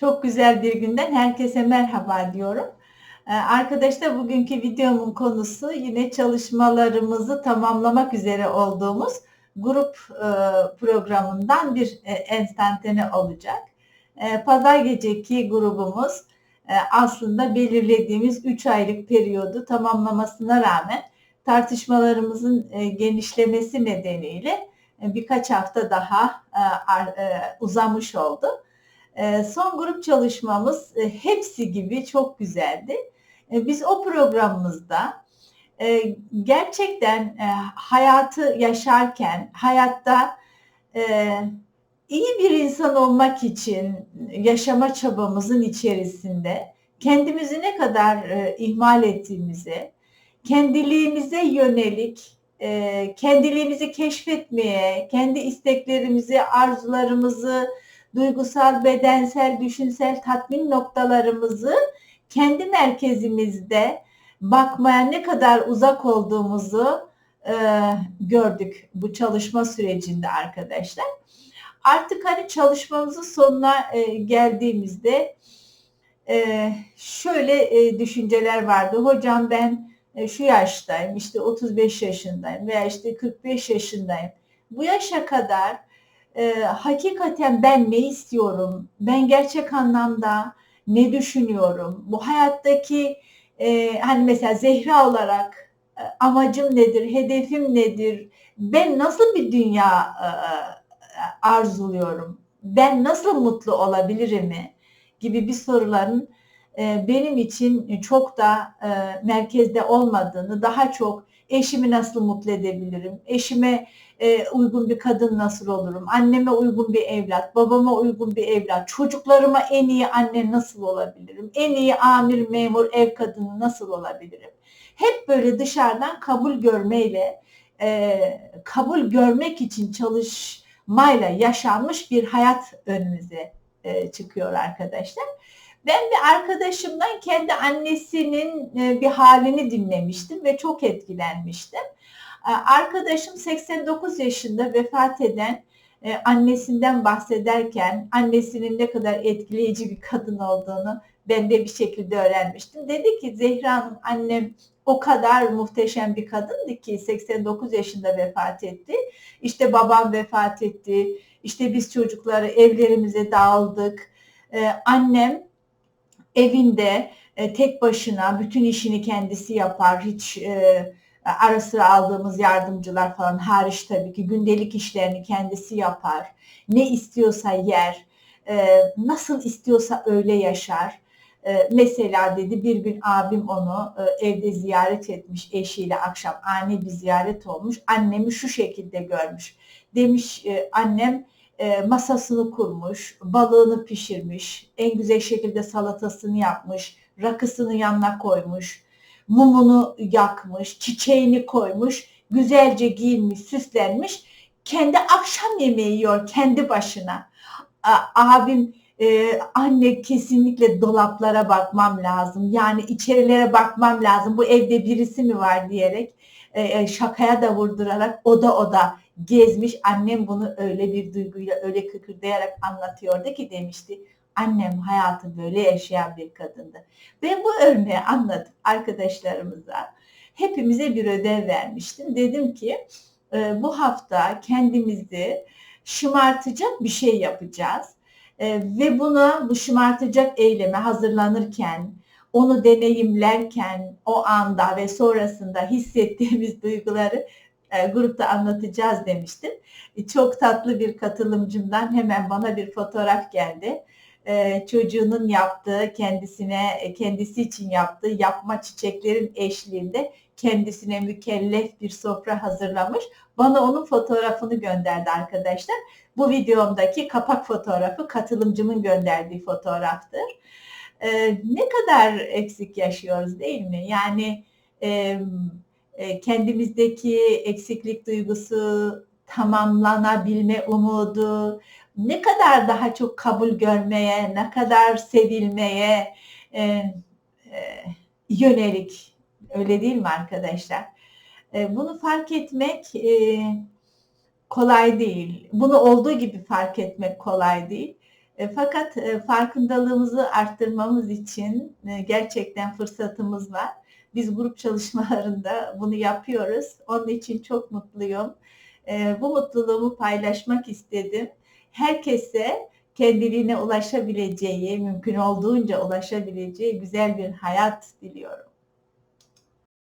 Çok güzel bir günden herkese merhaba diyorum. Ee, arkadaşlar bugünkü videomun konusu yine çalışmalarımızı tamamlamak üzere olduğumuz grup e, programından bir e, enstantane olacak. E, pazar geceki grubumuz aslında belirlediğimiz 3 aylık periyodu tamamlamasına rağmen tartışmalarımızın genişlemesi nedeniyle birkaç hafta daha uzamış oldu. Ee, son grup çalışmamız e, hepsi gibi çok güzeldi. Ee, biz o programımızda e, gerçekten e, hayatı yaşarken, hayatta iyi bir insan olmak için yaşama çabamızın içerisinde kendimizi ne kadar ihmal ettiğimizi, kendiliğimize yönelik kendiliğimizi keşfetmeye, kendi isteklerimizi, arzularımızı, duygusal, bedensel, düşünsel tatmin noktalarımızı kendi merkezimizde bakmaya ne kadar uzak olduğumuzu e, gördük bu çalışma sürecinde arkadaşlar. Artık hani çalışmamızın sonuna e, geldiğimizde e, şöyle e, düşünceler vardı. Hocam ben e, şu yaştayım, işte 35 yaşındayım veya işte 45 yaşındayım. Bu yaşa kadar e, hakikaten ben ne istiyorum? Ben gerçek anlamda ne düşünüyorum? Bu hayattaki e, hani mesela Zehra olarak e, amacım nedir? Hedefim nedir? Ben nasıl bir dünya e, arzuluyorum? Ben nasıl mutlu olabilirim gibi bir soruların e, benim için çok da e, merkezde olmadığını, daha çok eşimi nasıl mutlu edebilirim? Eşime e, uygun bir kadın nasıl olurum? Anneme uygun bir evlat, babama uygun bir evlat, çocuklarıma en iyi anne nasıl olabilirim? En iyi amir, memur, ev kadını nasıl olabilirim? Hep böyle dışarıdan kabul görmeyle, e, kabul görmek için çalışmayla yaşanmış bir hayat önümüze e, çıkıyor arkadaşlar. Ben bir arkadaşımdan kendi annesinin e, bir halini dinlemiştim ve çok etkilenmiştim. E, arkadaşım 89 yaşında vefat eden e, annesinden bahsederken annesinin ne kadar etkileyici bir kadın olduğunu ben de bir şekilde öğrenmiştim. Dedi ki Zehra Hanım annem o kadar muhteşem bir kadındı ki 89 yaşında vefat etti. İşte babam vefat etti. İşte biz çocukları evlerimize dağıldık. Ee, annem evinde e, tek başına bütün işini kendisi yapar. Hiç e, ara sıra aldığımız yardımcılar falan hariç tabii ki gündelik işlerini kendisi yapar. Ne istiyorsa yer, e, nasıl istiyorsa öyle yaşar. E, mesela dedi bir gün abim onu e, evde ziyaret etmiş eşiyle akşam ani bir ziyaret olmuş. Annemi şu şekilde görmüş. Demiş e, annem e, masasını kurmuş, balığını pişirmiş, en güzel şekilde salatasını yapmış, rakısını yanına koymuş, mumunu yakmış, çiçeğini koymuş, güzelce giyinmiş, süslenmiş. Kendi akşam yemeği yiyor kendi başına. Abim e, anne kesinlikle dolaplara bakmam lazım. Yani içerilere bakmam lazım. Bu evde birisi mi var diyerek e, e şakaya da vurdurarak oda oda gezmiş. Annem bunu öyle bir duyguyla öyle kıkırdayarak anlatıyordu ki demişti. Annem hayatı böyle yaşayan bir kadındı. Ben bu örneği anlatıp arkadaşlarımıza hepimize bir ödev vermiştim. Dedim ki e, bu hafta kendimizi şımartacak bir şey yapacağız. E, ve buna bu şımartacak eyleme hazırlanırken, onu deneyimlerken o anda ve sonrasında hissettiğimiz duyguları e, grupta anlatacağız demiştim. E, çok tatlı bir katılımcımdan hemen bana bir fotoğraf geldi. E, çocuğunun yaptığı, kendisine kendisi için yaptığı yapma çiçeklerin eşliğinde kendisine mükellef bir sofra hazırlamış. Bana onun fotoğrafını gönderdi arkadaşlar. Bu videomdaki kapak fotoğrafı katılımcımın gönderdiği fotoğraftır. ne kadar eksik yaşıyoruz değil mi? Yani e, kendimizdeki eksiklik duygusu, tamamlanabilme umudu, ne kadar daha çok kabul görmeye, ne kadar sevilmeye e, e, yönelik. Öyle değil mi arkadaşlar? E, bunu fark etmek e, kolay değil. Bunu olduğu gibi fark etmek kolay değil. E, fakat e, farkındalığımızı arttırmamız için e, gerçekten fırsatımız var. Biz grup çalışmalarında bunu yapıyoruz. Onun için çok mutluyum. Bu mutluluğumu paylaşmak istedim. Herkese kendiliğine ulaşabileceği, mümkün olduğunca ulaşabileceği güzel bir hayat diliyorum.